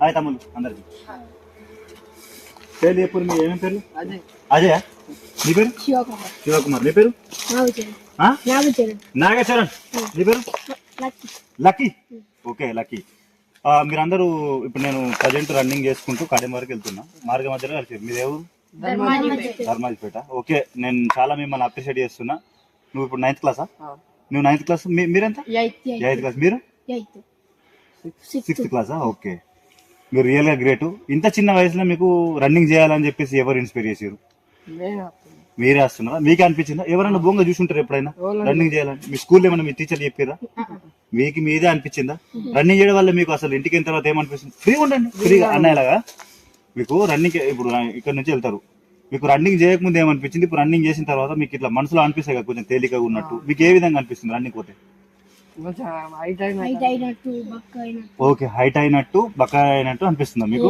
Hi తమ్ముళ్ళు అందరికి. పేర్లు చెప్పు మీ ఏమేమి పేర్లు? అదే అజయ్? నీ పేరు? శివకుమార్. నీ పేరు? నాగచరణ్. నీ పేరు? లక్కీ. లక్కీ? ఓకే లక్కీ. మీరందరూ ఇప్పుడు నేను ప్రజెంట్ రన్నింగ్ చేసుకుంటూ కడెం వరకు వెళ్తున్నా. మార్గ మధ్యలో కలిసి మీ దేవుడు ధర్మాజిపేట. ఓకే నేను చాలా మిమ్మల్ని అప్రిషియేట్ చేస్తున్నా. నువ్వు ఇప్పుడు నైన్త్ క్లాసా నువ్వు నైన్త్ క్లాస్ మీ- మీరెంత? ఎయిత్ క్లాస్ మీరు? సిక్స్త్ క్లాసా ఓకే. మీరు రియల్గా గ్రేట్ ఇంత చిన్న వయసులో మీకు రన్నింగ్ చేయాలని చెప్పేసి ఎవరు ఇన్స్పైర్ చేసారు మీరే వస్తున్నారా మీకే అనిపించిందా? ఎవరైనా బొంగ చూసుంటారు ఎప్పుడైనా? రన్నింగ్ చేయాలని. మీ స్కూల్లో ఏమైనా మీ టీచర్ చెప్పారా మీకు మీదే అనిపించిందా? రన్నింగ్ చేయడం వల్ల మీకు అసలు ఇంటికి తర్వాత ఏమనిపిస్తుంది? ఫ్రీగా ఉండండి. ఫ్రీగా అన్నయ్యలాగా మీకు రన్నింగ్ ఇప్పుడు ఇక్కడ నుంచి వెళ్తారు. మీకు రన్నింగ్ చేయకముందు ఏమనిపించింది? ఇప్పుడు రన్నింగ్ చేసిన తర్వాత మీకు ఇట్లా మనసులో అనిపిస్తాయి కదా కొంచెం తేలికగా ఉన్నట్టు. మీకు ఏ విధంగా అనిపిస్తుంది రన్నింగ్ పోతే? ఓకే హైట్ అయినట్టు బక్క అయినట్టు అనిపిస్తుందా మీకు?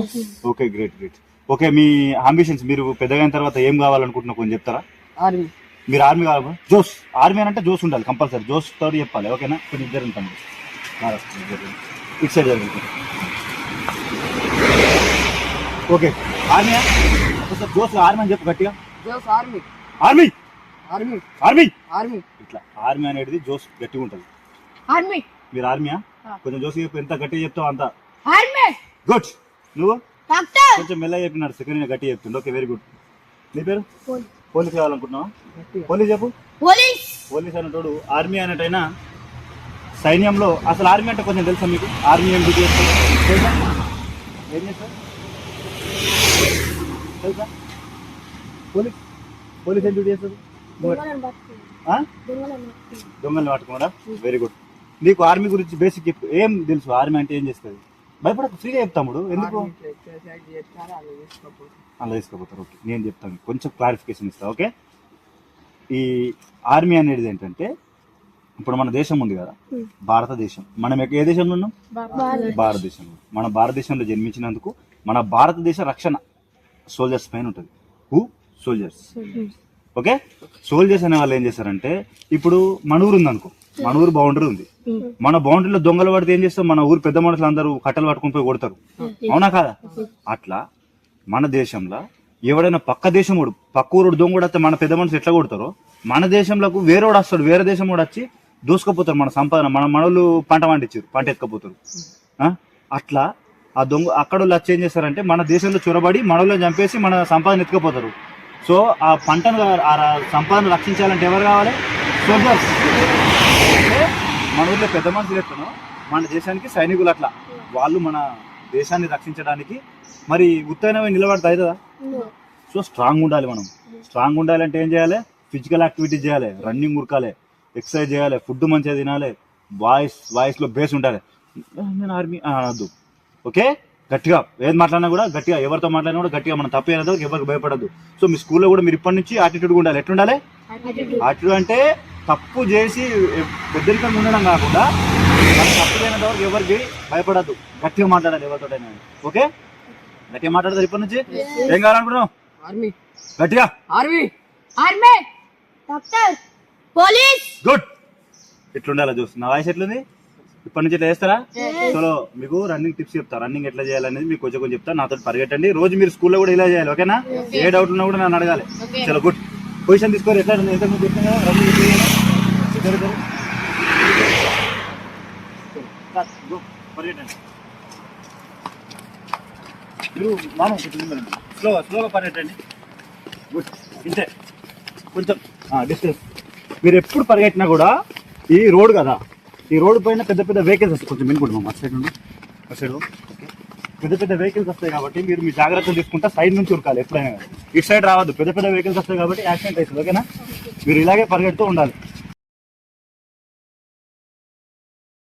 ఓకే గ్రేట్ గ్రేట్ ఓకే మీ అంబిషన్స్ మీరు పెద్దగా అయిన తర్వాత ఏం కావాలనుకుంటున్నా కొంచెం చెప్తారా? ఆర్మీ మీరు ఆర్మీ కావాలి జోస్ ఆర్మీ అని అంటే జోస్ ఉండాలి కంపల్సరీ జోస్ తోటి చెప్పాలి ఓకేనా? కొన్ని ఇద్దరు ఉంటాం. ఇటు సైడ్ జరుగుతుంది. ఓకే ఆర్మీ ఒకసారి జోస్ ఆర్మీ అని చెప్పు గట్టిగా. Jose army army army army army ఇట్లా ఆర్మీ అనేది జోస్ గట్టిగా ఉంటుంది. ఆర్మీ మీరు ఆర్మీయా. కొంచెం జోస్ ఎంత గట్టిగా చెప్తావు అంత. ఆర్మీ గుడ్ నువ్వు? డాక్టర్ కొంచెం మెల్లగా చెప్పినాడు సెకండ్ గట్టిగా చెప్తుండే. ఓకే వెరీ గుడ్ నీ పేరు? పోలీస్ కావాలనుకుంటున్నావా? పోలీస్ చెప్పు. పోలీస్ పోలీస్ అనేటోడు ఆర్మీ అనేటైనా సైన్యంలో అసలు ఆర్మీ అంటే కొంచెం తెలుసా మీకు? ఆర్మీ ఏం డ్యూటీ చేస్తారు ఏం చేస్తారు తెలుసా? పోలీస్ పోలీస్ ఏం డ్యూటీ చేస్తారు దొంగల్ని పట్టుకోడా వెరీ గుడ్ నీకు ఆర్మీ గురించి బేసిక్ చెప్పు. ఏం తెలుసు? ఆర్మీ అంటే ఏం చేస్తుంది? భయపడకు ఫ్రీగా చెప్తాముడు ఎందుకు? అలా తీసుకోపోతారు ఓకే నేను చెప్తాను. కొంచెం క్లారిఫికేషన్ ఇస్తా ఓకే? ఈ ఆర్మీ అనేది ఏంటంటే ఇప్పుడు మన దేశం ఉంది కదా. భారతదేశం. మనం ఏ దేశంలో ఉన్నాం? భారత్ భారతదేశంలో. మన భారతదేశంలో జన్మించినందుకు మన భారతదేశ రక్షణ సోల్జర్స్ పైన ఉంటుంది. Who soldiers okay? సోల్జర్స్ అనే వాళ్ళు ఏం చేస్తారంటే ఇప్పుడు మన ఊరు ఉంది అనుకో మన ఊరు బౌండరీ ఉంది. మన బౌండరీలో దొంగలు పడితే ఏం చేస్తాం మన ఊరు పెద్ద మనుషులు అందరూ కట్టెలు పట్టుకుని పోయి కొడతారు. అవునా కాదా? అట్లా మన దేశంలో ఎవడైనా పక్క దేశముడు పక్క ఊరు దొంగడు వస్తే మన పెద్ద మనుషులు ఎట్లా కొడతారో? మన దేశంలోకి వేరేవాడు వస్తాడు వేరే దేశం కూడా వచ్చి దూసుకుపోతారు మన సంపాదన. మన మనోళ్ళు పంట పండించారు పంట ఎత్తుకపోతారు. ఆ? అట్లా ఆ దొంగ అక్కడ వాళ్ళు వచ్చి ఏం చేస్తారంటే మన దేశంలో చొరబడి మనోళ్ళని చంపేసి మన సంపాదన ఎత్తుకపోతారు. సో ఆ పంటను ఆ సంపాదన రక్షించాలంటే ఎవరు కావాలి? సోల్జర్స్. ఊర్లో పెద్ద మనుషులు ఎట్లనో మన దేశానికి సైనికులు అట్లా. వాళ్ళు మన దేశాన్ని రక్షించడానికి మరి ఉత్తైనవి నిలబడతాయి కదా సో స్ట్రాంగ్ ఉండాలి మనం. స్ట్రాంగ్ ఉండాలంటే ఏం చేయాలి? ఫిజికల్ యాక్టివిటీ చేయాలి. రన్నింగ్ ఉరకాలి. ఎక్సర్సైజ్ చేయాలి. ఫుడ్ మంచిగా తినాలి. వాయిస్ వాయిస్లో బేస్ ఉండాలి. నేను ఆర్మీ అనద్దు ఓకే గట్టిగా. ఏది మాట్లాడినా కూడా గట్టిగా. ఎవరితో మాట్లాడినా కూడా గట్టిగా. మనం తప్పు అయినంత వరకు ఎవరికి భయపడద్దు. సో మీ స్కూల్లో కూడా మీరు ఇప్పటి నుంచి యాటిట్యూడ్ ఉండాలి. ఎట్లుండాలి? యాటిట్యూడ్ అంటే తప్పు చేసి పెద్దరికంగా ఉండడం కాకుండా తప్పు చేయనంత వరకు ఎవరికి భయపడద్దు. గట్టిగా మాట్లాడాలి ఎవరితోటైనా. ఓకే? గట్టిగా మాట్లాడతారు ఇప్పటి నుంచి? ఏం కావాలనుకుంటున్నావు? ఆర్మీ గట్టిగా? Army army doctor police good నా వాయిస్ ఎట్లుంది? ఇప్పటి నుంచి ఇట్లా చేస్తారా? చలో మీకు రన్నింగ్ టిప్స్ చెప్తా. రన్నింగ్ ఎట్లా చేయాలనేది మీకు కొంచెం కొంచెం చెప్తా. నాతో పరిగెట్టండి. రోజు మీరు స్కూల్లో కూడా ఇలా చేయాలి ఓకేనా? ఏ డౌట్ ఉన్నా కూడా నన్ను అడగాలి. చలో గుడ్ పొజిషన్ తీసుకోరు. ఎట్లా? ఎంత ముందు చెప్తాను కదా రన్నింగ్ ఎట్లా చేయాలి? ఇద్దరు ఇద్దరు. Start. Go. పరిగెట్టండి మీరు మానం స్లోగా స్లోగా పరిగెట్టండి. గుడ్ ఇంతే. కొంచెం డిస్టెన్స్ మీరు ఎప్పుడు పరిగెట్టినా కూడా ఈ రోడ్ కదా ఈ రోడ్ పైన పెద్ద పెద్ద వెహికల్స్ వస్తాయి. కొంచెం వినుకుంటు మా సైడ్ నుండి. ఆ సైడ్ పెద్ద పెద్ద వెహికల్స్ వస్తాయి కాబట్టి మీరు మీ జాగ్రత్తలు తీసుకుంటా సైడ్ నుంచి ఉరకాలి ఎప్పుడైనా ఇటు సైడ్ రావద్దు. పెద్ద పెద్ద వెహికల్స్ వస్తాయి కాబట్టి యాక్సిడెంట్ అవుతుంది ఓకేనా? మీరు ఇలాగే పరిగెడుతూ ఉండాలి.